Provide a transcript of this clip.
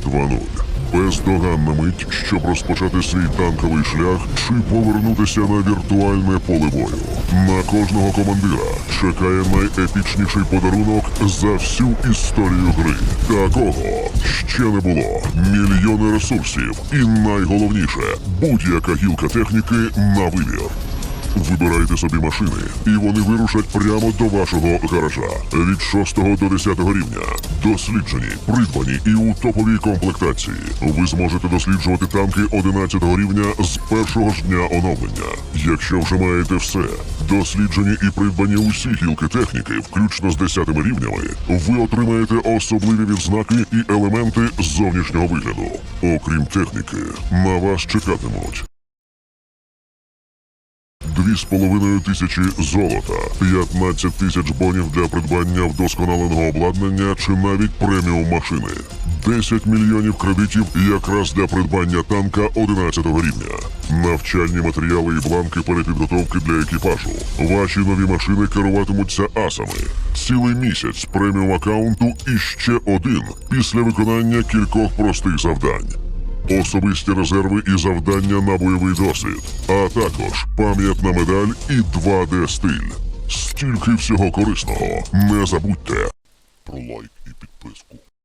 2.0. Бездоганна мить, щоб розпочати свій танковий шлях чи повернутися на віртуальне поле бою. На кожного командира чекає найепічніший подарунок за всю історію гри. Такого ще не було. Мільйони ресурсів і найголовніше будь-яка гілка техніки на вибір. Вибирайте собі машини, і вони вирушать прямо до вашого гаража від 6 до 10 рівня. Досліджені, придбані і у топовій комплектації. Ви зможете досліджувати танки 11 рівня з першого ж дня оновлення. Якщо вже маєте все, досліджені і придбані усі гілки техніки, включно з 10 рівнями, ви отримаєте особливі відзнаки і елементи зовнішнього вигляду. Окрім техніки, на вас чекатимуть. Дві з половиною тисячі золота, 15 тисяч бонів для придбання вдосконаленого обладнання чи навіть преміум машини, 10 мільйонів кредитів якраз для придбання танка 11 рівня, навчальні матеріали і бланки перепідготовки для екіпажу. Ваші нові машини керуватимуться асами. Цілий місяць преміум аккаунту і ще один після виконання кількох простих завдань особисті резерви і завдання на бойовий досвід, а також пам'ятна медаль і 2D стиль. Стільки всього корисного. Не забудьте про лайк і підписку.